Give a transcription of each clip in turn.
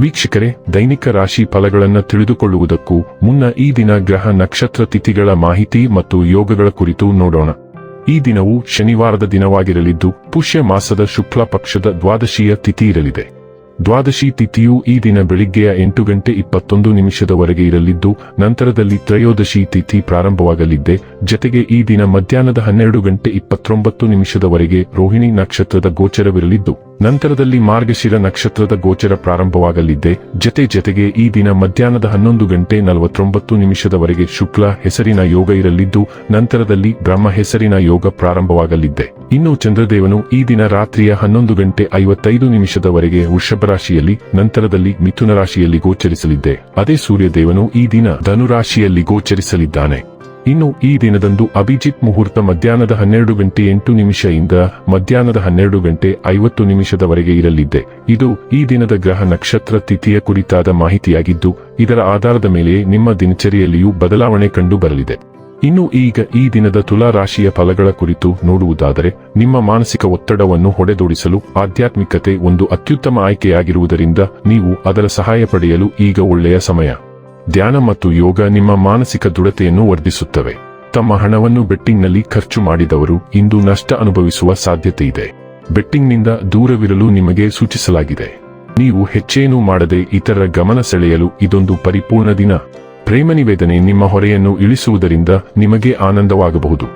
ವೀಕ್ಷಕರೇ, ದೈನಿಕ ರಾಶಿ ಫಲಗಳನ್ನು ತಿಳಿದುಕೊಳ್ಳುವುದಕ್ಕೂ ಮುನ್ನ ಈ ದಿನ ಗ್ರಹ ನಕ್ಷತ್ರ ತಿಥಿಗಳ ಮಾಹಿತಿ ಮತ್ತು ಯೋಗಗಳ ಕುರಿತು ನೋಡೋಣ. ಈ ದಿನವು ಶನಿವಾರದ ದಿನವಾಗಿರಲಿದ್ದು, ಪುಷ್ಯ ಮಾಸದ ಶುಕ್ಲ ಪಕ್ಷದ ದ್ವಾದಶಿಯ ತಿಥಿ ಇರಲಿದೆ. ದ್ವಾದಶಿ ತಿಥಿಯು ಈ ದಿನ ಬೆಳಿಗ್ಗೆಯ ಎಂಟು ಗಂಟೆ ಇಪ್ಪತ್ತೊಂದು ನಿಮಿಷದವರೆಗೆ ಇರಲಿದ್ದು, ನಂತರದಲ್ಲಿ ತ್ರಯೋದಶಿ ತಿಥಿ ಪ್ರಾರಂಭವಾಗಲಿದ್ದೆ, ಜತೆಗೆ ಈ ದಿನ ಮಧ್ಯಾಹ್ನದ ಹನ್ನೆರಡು ಗಂಟೆ ಇಪ್ಪತ್ತೊಂಬತ್ತು ನಿಮಿಷದವರೆಗೆ ರೋಹಿಣಿ ನಕ್ಷತ್ರದ ಗೋಚರವಿರಲಿದ್ದು. ನಂತರದಲ್ಲಿ ಮಾರ್ಗಶಿರ ನಕ್ಷತ್ರದ ಗೋಚರ ಪ್ರಾರಂಭವಾಗಲಿದ್ದೆ ಜತೆ ಜತೆಗೆ ಈ ದಿನ ಮಧ್ಯಾಹ್ನದ ಹನ್ನೊಂದು ಗಂಟೆ ನಲವತ್ತೊಂಬತ್ತು ನಿಮಿಷದವರೆಗೆ ಶುಕ್ಲ ಹೆಸರಿನ ಯೋಗ ಇರಲಿದ್ದು, ನಂತರದಲ್ಲಿ ಬ್ರಹ್ಮ ಹೆಸರಿನ ಯೋಗ ಪ್ರಾರಂಭವಾಗಲಿದ್ದೆ ಇನ್ನು ಚಂದ್ರದೇವನು ಈ ದಿನ ರಾತ್ರಿಯ ಹನ್ನೊಂದು ಗಂಟೆ ಐವತ್ತೈದು ನಿಮಿಷದವರೆಗೆ ವೃಷಭ ರಾಶಿಯಲ್ಲಿ, ನಂತರದಲ್ಲಿ ಮಿಥುನ ರಾಶಿಯಲ್ಲಿ ಗೋಚರಿಸಲಿದ್ದೆ ಅದೇ ಸೂರ್ಯದೇವನು ಈ ದಿನ ಧನುರಾಶಿಯಲ್ಲಿ ಗೋಚರಿಸಲಿದ್ದಾನೆ. ಇನ್ನು ಈ ದಿನದಂದು ಅಭಿಜಿತ್ ಮುಹೂರ್ತ ಮಧ್ಯಾಹ್ನದ ಹನ್ನೆರಡು ಗಂಟೆ ಎಂಟು ನಿಮಿಷದಿಂದ ಮಧ್ಯಾಹ್ನದ ಹನ್ನೆರಡು ಗಂಟೆ ಐವತ್ತು ನಿಮಿಷದವರೆಗೆ ಇರಲಿದ್ದೆ ಇದು ಈ ದಿನದ ಗ್ರಹ ನಕ್ಷತ್ರ ತಿಥಿಯ ಕುರಿತಾದ ಮಾಹಿತಿಯಾಗಿದ್ದು, ಇದರ ಆಧಾರದ ಮೇಲೆ ನಿಮ್ಮ ದಿನಚರಿಯಲ್ಲಿಯೂ ಬದಲಾವಣೆ ಕಂಡು ಬರಲಿದೆ. ಇನ್ನು ಈಗ ಈ ದಿನದ ತುಲಾ ರಾಶಿಯ ಫಲಗಳ ಕುರಿತು ನೋಡುವುದಾದರೆ, ನಿಮ್ಮ ಮಾನಸಿಕ ಒತ್ತಡವನ್ನು ಹೊಡೆದೋಡಿಸಲು ಆಧ್ಯಾತ್ಮಿಕತೆ ಒಂದು ಅತ್ಯುತ್ತಮ ಆಯ್ಕೆಯಾಗಿರುವುದರಿಂದ ನೀವು ಅದರ ಸಹಾಯ ಪಡೆಯಲು ಈಗ ಒಳ್ಳೆಯ ಸಮಯ. ಧ್ಯಾನ ಮತ್ತು ಯೋಗ ನಿಮ್ಮ ಮಾನಸಿಕ ದೃಢತೆಯನ್ನು ವರ್ಧಿಸುತ್ತವೆ. ತಮ್ಮ ಹಣವನ್ನು ಬೆಟ್ಟಿಂಗ್ನಲ್ಲಿ ಖರ್ಚು ಮಾಡಿದವರು ಇಂದು ನಷ್ಟ ಅನುಭವಿಸುವ ಸಾಧ್ಯತೆ ಇದೆ. ಬೆಟ್ಟಿಂಗ್ನಿಂದ ದೂರವಿರಲು ನಿಮಗೆ ಸೂಚಿಸಲಾಗಿದೆ. ನೀವು ಹೆಚ್ಚೇನೂ ಮಾಡದೆ ಇತರರ ಗಮನ ಸೆಳೆಯಲು ಇದೊಂದು ಪರಿಪೂರ್ಣ ದಿನ. ಪ್ರೇಮ ನಿವೇದನೆ ನಿಮ್ಮ ಹೊರೆಯನ್ನು ಇಳಿಸುವುದರಿಂದ ನಿಮಗೆ ಆನಂದವಾಗಬಹುದು.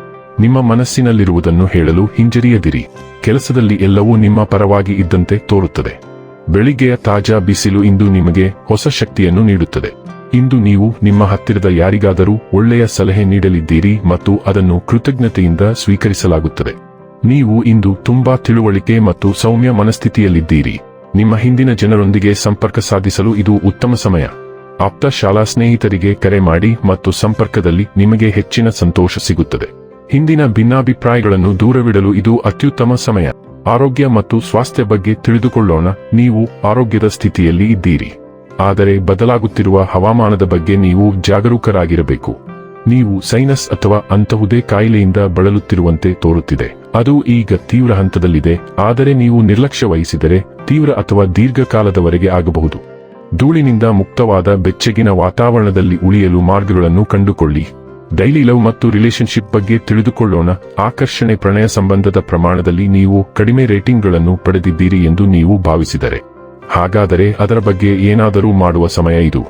ನಿಮ್ಮ ಮನಸ್ಸಿನಲ್ಲಿರುವುದನ್ನು ಹೇಳಲು ಹಿಂಜರಿಯದಿರಿ. ಕೆಲಸದಲ್ಲಿ ಎಲ್ಲವೂ ನಿಮ್ಮ ಪರವಾಗಿ ಇದ್ದಂತೆ ತೋರುತ್ತದೆ. ಬೆಳಿಗ್ಗೆಯ ತಾಜಾ ಬಿಸಿಲು ಇಂದು ನಿಮಗೆ ಹೊಸ ಶಕ್ತಿಯನ್ನು ನೀಡುತ್ತದೆ. ಇಂದು ನೀವು ನಿಮ್ಮ ಹತ್ತಿರದ ಯಾರಿಗಾದರೂ ಒಳ್ಳೆಯ ಸಲಹೆ ನೀಡಲಿದ್ದೀರಿ ಮತ್ತು ಅದನ್ನು ಕೃತಜ್ಞತೆಯಿಂದ ಸ್ವೀಕರಿಸಲಾಗುತ್ತದೆ. ನೀವು ಇಂದು ತುಂಬಾ ತಿಳುವಳಿಕೆ ಮತ್ತು ಸೌಮ್ಯ ಮನಸ್ಥಿತಿಯಲ್ಲಿದ್ದೀರಿ. ನಿಮ್ಮ ಹಿಂದಿನ ಜನರೊಂದಿಗೆ ಸಂಪರ್ಕ ಸಾಧಿಸಲು ಇದು ಉತ್ತಮ ಸಮಯ. ಆಪ್ತ ಶಾಲಾ ಸ್ನೇಹಿತರಿಗೆ ಕರೆ ಮಾಡಿ ಮತ್ತು ಸಂಪರ್ಕದಲ್ಲಿ ನಿಮಗೆ ಹೆಚ್ಚಿನ ಸಂತೋಷ ಸಿಗುತ್ತದೆ. ಹಿಂದಿನ ಭಿನ್ನಾಭಿಪ್ರಾಯಗಳನ್ನು ದೂರವಿಡಲು ಇದು ಅತ್ಯುತ್ತಮ ಸಮಯ. ಆರೋಗ್ಯ ಮತ್ತು ಸ್ವಾಸ್ಥ್ಯ ಬಗ್ಗೆ ತಿಳಿದುಕೊಳ್ಳೋಣ. ನೀವು ಆರೋಗ್ಯದ ಸ್ಥಿತಿಯಲ್ಲಿ ಇದ್ದೀರಿ. ಆದರೆ ಬದಲಾಗುತ್ತಿರುವ ಹವಾಮಾನದ ಬಗ್ಗೆ ನೀವು ಜಾಗರೂಕರಾಗಿರಬೇಕು. ನೀವು ಸೈನಸ್ ಅಥವಾ ಅಂತಹುದೇ ಕಾಯಿಲೆಯಿಂದ ಬಳಲುತ್ತಿರುವಂತೆ ತೋರುತ್ತಿದೆ. ಅದು ಈಗ ತೀವ್ರ ಹಂತದಲ್ಲಿದೆ, ಆದರೆ ನೀವು ನಿರ್ಲಕ್ಷ್ಯ ವಹಿಸಿದರೆ ತೀವ್ರ ಅಥವಾ ದೀರ್ಘಕಾಲದವರೆಗೆ ಆಗಬಹುದು. ಧೂಳಿನಿಂದ ಮುಕ್ತವಾದ ಬೆಚ್ಚಗಿನ ವಾತಾವರಣದಲ್ಲಿ ಉಳಿಯಲು ಮಾರ್ಗಗಳನ್ನು ಕಂಡುಕೊಳ್ಳಿ. ಡೈಲಿ ಲವ್ ಮತ್ತು ರಿಲೇಶನ್ಶಿಪ್ ಬಗ್ಗೆ ತಿಳಿದುಕೊಳ್ಳೋಣ. ಆಕರ್ಷಣೆ ಪ್ರಣಯ ಸಂಬಂಧದ ಪ್ರಮಾಣದಲ್ಲಿ ನೀವು ಕಡಿಮೆ ರೇಟಿಂಗ್ಗಳನ್ನು ಪಡೆದಿದ್ದೀರಿ ಎಂದು ನೀವು ಭಾವಿಸಿದರೆ. ಹಾಗಾದರೆ ಅದರ ಬಗ್ಗೆ ಏನಾದರೂ ಮಾಡುವ ಸಮಯ ಇದು.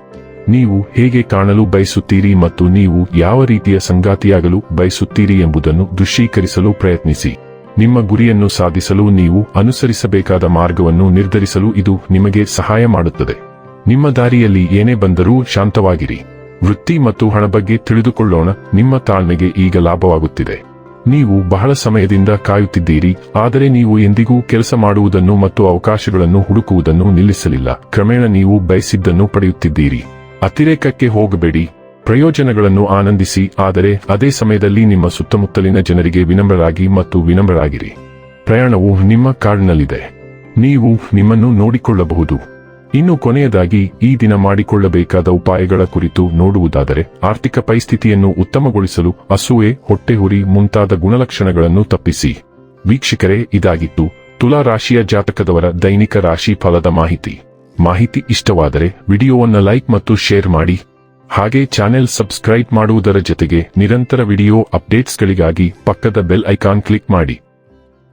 ನೀವು ಹೇಗೆ ಕಾಣಲು ಬಯಸುತ್ತೀರಿ ಮತ್ತು ನೀವು ಯಾವ ರೀತಿಯ ಸಂಗಾತಿಯಾಗಲು ಬಯಸುತ್ತೀರಿ ಎಂಬುದನ್ನು ದೃಶ್ಯೀಕರಿಸಲು ಪ್ರಯತ್ನಿಸಿ. ನಿಮ್ಮ ಗುರಿಯನ್ನು ಸಾಧಿಸಲು ನೀವು ಅನುಸರಿಸಬೇಕಾದ ಮಾರ್ಗವನ್ನು ನಿರ್ಧರಿಸಲು ಇದು ನಿಮಗೆ ಸಹಾಯ ಮಾಡುತ್ತದೆ. ನಿಮ್ಮ ದಾರಿಯಲ್ಲಿ ಏನೇ ಬಂದರೂ ಶಾಂತವಾಗಿರಿ. ವೃತ್ತಿ ಮತ್ತು ಹಣ ಬಗ್ಗೆ ತಿಳಿದುಕೊಳ್ಳೋಣ, ನಿಮ್ಮ ತಾಳ್ಮೆಗೆ ಈಗ ಲಾಭವಾಗುತ್ತಿದೆ. ನೀವು ಬಹಳ ಸಮಯದಿಂದ ಕಾಯುತ್ತಿದ್ದೀರಿ, ಆದರೆ ನೀವು ಎಂದಿಗೂ ಕೆಲಸ ಮಾಡುವುದನ್ನು ಮತ್ತು ಅವಕಾಶಗಳನ್ನು ಹುಡುಕುವುದನ್ನು ನಿಲ್ಲಿಸಲಿಲ್ಲ. ಕ್ರಮೇಣ ನೀವು ಬಯಸಿದ್ದನ್ನು ಪಡೆಯುತ್ತಿದ್ದೀರಿ. ಅತಿರೇಕಕ್ಕೆ ಹೋಗಬೇಡಿ. ಪ್ರಯೋಜನಗಳನ್ನು ಆನಂದಿಸಿ, ಆದರೆ ಅದೇ ಸಮಯದಲ್ಲಿ ನಿಮ್ಮ ಸುತ್ತಮುತ್ತಲಿನ ಜನರಿಗೆ ವಿನಮ್ರರಾಗಿ ಮತ್ತು ವಿನಮ್ರರಾಗಿರಿ. ಪ್ರಯಾಣವು ನಿಮ್ಮ ಕಾರ್ಡ್ನಲ್ಲಿದೆ ನೀವು ನಿಮ್ಮನ್ನು ನೋಡಿಕೊಳ್ಳಬಹುದು. ಇನ್ನು ಕೊನೆಯದಾಗಿ ಈ ದಿನ ಮಾಡಿಕೊಳ್ಳಬೇಕಾದ ಉಪಾಯಗಳ ಕುರಿತು ನೋಡುವುದಾದರೆ ಆರ್ಥಿಕ ಪರಿಸ್ಥಿತಿಯನ್ನು ಉತ್ತಮಗೊಳಿಸಲು ಅಸೂಯೆ ಹೊಟ್ಟೆಹುರಿ ಮುಂತಾದ ಗುಣಲಕ್ಷಣಗಳನ್ನು ತಪ್ಪಿಸಿ. ವೀಕ್ಷಕರೇ, ಇದಾಗಿತ್ತು ತುಲಾ ರಾಶಿಯ ಜಾತಕದವರ ದೈನಿಕ ರಾಶಿ ಫಲದ ಮಾಹಿತಿ. ಮಾಹಿತಿ ಇಷ್ಟವಾದರೆ ವಿಡಿಯೋವನ್ನು ಲೈಕ್ ಮತ್ತು ಶೇರ್ ಮಾಡಿ. ಹಾಗೆ ಚಾನೆಲ್ ಸಬ್ಸ್ಕ್ರೈಬ್ ಮಾಡುವುದರ ಜೊತೆಗೆ ನಿರಂತರ ವಿಡಿಯೋ ಅಪ್ಡೇಟ್ಸ್ಗಳಿಗಾಗಿ ಪಕ್ಕದ ಬೆಲ್ ಐಕಾನ್ ಕ್ಲಿಕ್ ಮಾಡಿ.